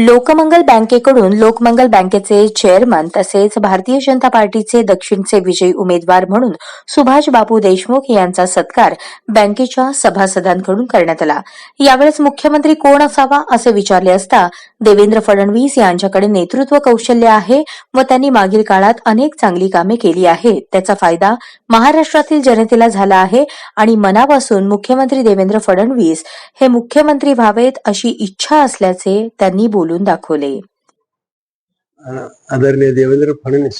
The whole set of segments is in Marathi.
लोकमंगल बँकेकडून लोकमंगल बँकेचे चेअरमन तसेच भारतीय जनता पार्टीचे दक्षिणचे विजयी उमेदवार म्हणून सुभाष बापू देशमुख यांचा सत्कार बँकेच्या सभासदांकडून करण्यात आला. यावेळेस मुख्यमंत्री कोण असावा असे विचारले असता देवेंद्र फडणवीस यांच्याकडे नेतृत्व कौशल्य आहे व त्यांनी मागील काळात अनेक चांगली कामे केली आहेत. त्याचा फायदा महाराष्ट्रातील जनतेला झाला आहे आणि मनापासून मुख्यमंत्री देवेंद्र फडणवीस हे मुख्यमंत्री व्हावेत अशी इच्छा असल्याचे त्यांनी बोलून दाखवले. आदरणीय देवेंद्र फडणवीस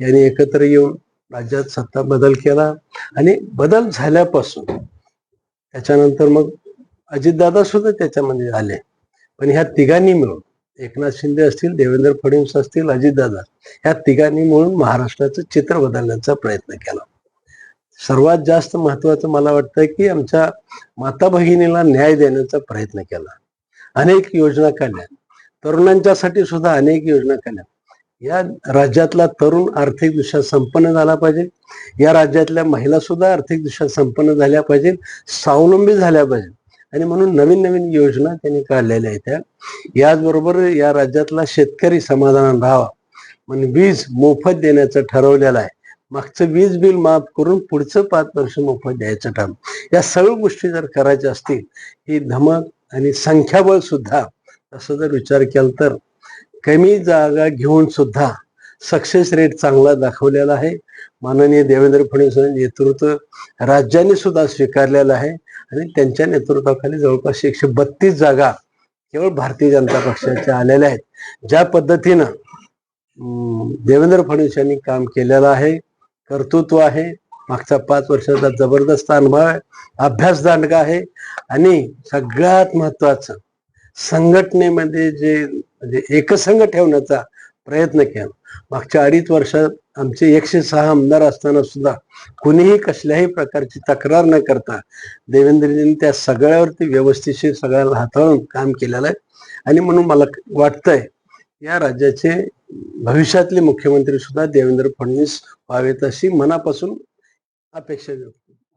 यांनी एकत्र येऊन राज्यात सत्ता बदल केला आणि बदल झाल्यापासून त्याच्यानंतर मग अजितदादा सुद्धा त्याच्यामध्ये आले. पण ह्या तिघांनी मिळून एकनाथ शिंदे असतील देवेंद्र फडणवीस असतील अजितदादा ह्या तिघांनी मिळून महाराष्ट्राचं चित्र बदलण्याचा प्रयत्न केला. सर्वात जास्त महत्वाचं मला वाटतं की आमच्या माता भगिनीला न्याय देण्याचा प्रयत्न केला. अनेक योजना काढल्या. तरुणांच्यासाठी सुद्धा अनेक योजना केल्या या राज्यातला तरुण आर्थिकदृष्ट्या संपन्न झाला पाहिजे. या राज्यातल्या महिला सुद्धा आर्थिकदृष्ट्या संपन्न झाल्या पाहिजेत स्वावलंबी झाल्या पाहिजेत आणि म्हणून नवीन नवीन योजना त्यांनी काढलेल्या आहेत त्या. याचबरोबर या राज्यातला शेतकरी समाधान राहावा. म्हणून वीज मोफत देण्याचं ठरवलेलं आहे. मागचं वीज बिल माफ करून पुढचं पाच वर्ष मोफत द्यायचं ठरवलं या सर्व गोष्टी जर करायच्या असतील ही धमक आणि संख्याबळ सुद्धा तसं जर विचार केला तर कमी जागा घेऊन सुद्धा सक्सेस रेट चांगला दाखवलेला आहे. माननीय देवेंद्र फडणवीस नेतृत्व राज्याने सुद्धा स्वीकारलेलं आहे आणि त्यांच्या नेतृत्वाखाली जवळपास एकशे बत्तीस जागा केवळ भारतीय जनता पक्षाच्या आलेल्या आहेत. ज्या पद्धतीनं देवेंद्र फडणवीस यांनी काम केलेलं आहे कर्तृत्व आहे मागचा पाच वर्षाचा जबरदस्त अनुभव आहे. अभ्यास दांडगा आहे. आणि सगळ्यात महत्वाचं संघटनेमध्ये जे म्हणजे एकसंघ ठेवण्याचा प्रयत्न केला. मागच्या अडीच वर्षात आमचे एकशे सहा आमदार असताना सुद्धा कुणीही कसल्याही प्रकारची तक्रार न करता देवेंद्रजींनी त्या सगळ्यावरती व्यवस्थितशीर सगळ्याला हाताळून काम केलेलं आहे. आणि म्हणून मला वाटतंय या राज्याचे भविष्यातले मुख्यमंत्री सुद्धा देवेंद्र फडणवीस व्हावेत अशी मनापासून Ah, percebeu.